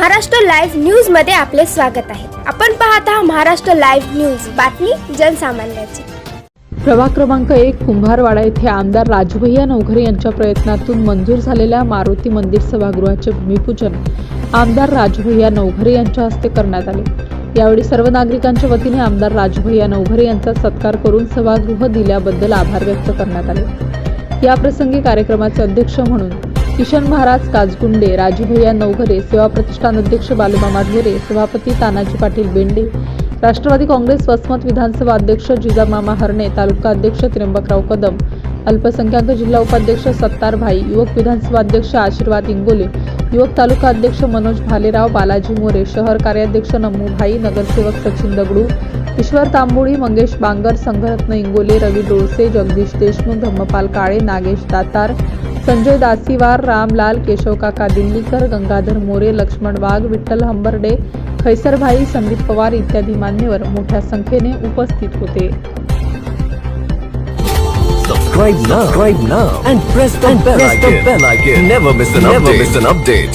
Maharashtra live न्यूजमध्ये आपले स्वागत आहे. आपण पाहत आहात महाराष्ट्र लाईव्ह न्यूज. बातमी जनसामान्याची. प्रभाग क्रमांक एक कुंभारवाडा येथे आमदार राजभैया नवघरे यांच्या प्रयत्नातून मंजूर झालेल्या मारुती मंदिर सभागृहाचे भूमिपूजन आमदार राजभैया नवघरे यांच्या हस्ते करण्यात आले. यावेळी सर्व नागरिकांच्या वतीने आमदार राजभैया नवघरे यांचा सत्कार करून सभागृह दिल्याबद्दल आभार व्यक्त करण्यात आले. याप्रसंगी कार्यक्रमाचे अध्यक्ष म्हणून किशन महाराज काजगुंडे राजूभैया नवघरे सेवा प्रतिष्ठान अध्यक्ष बालूमामा ढोरे सभापती तानाजी पाटील बेंडे राष्ट्रवादी काँग्रेस वसमत विधानसभा अध्यक्ष जिजामामा हरणे तालुका अध्यक्ष त्र्यंबकराव कदम अल्पसंख्याक जिल्हा उपाध्यक्ष सत्तार भाई युवक विधानसभा अध्यक्ष आशीर्वाद इंगोले युवक तालुका अध्यक्ष मनोज भालेराव बालाजी मोरे शहर कार्याध्यक्ष नमू भाई नगरसेवक सचिन दगडू ईश्वर तांबोळी मंगेश बांगर संघरत्न इंगोले रवी डोळसे जगदीश देशमुख धम्मपाल काळे नागेश दातार संजय दासीवार रामलाल केशव काका दिल्लीकर गंगाधर मोरे लक्ष्मण वाघ विठ्ठल हंबर्डे खैसरभाई संदीप पवार इत्यादी मान्यवर मोठ्या संख्येने उपस्थित होते Subscribe now. Subscribe now and press the bell icon. Never miss an update. Never miss an update.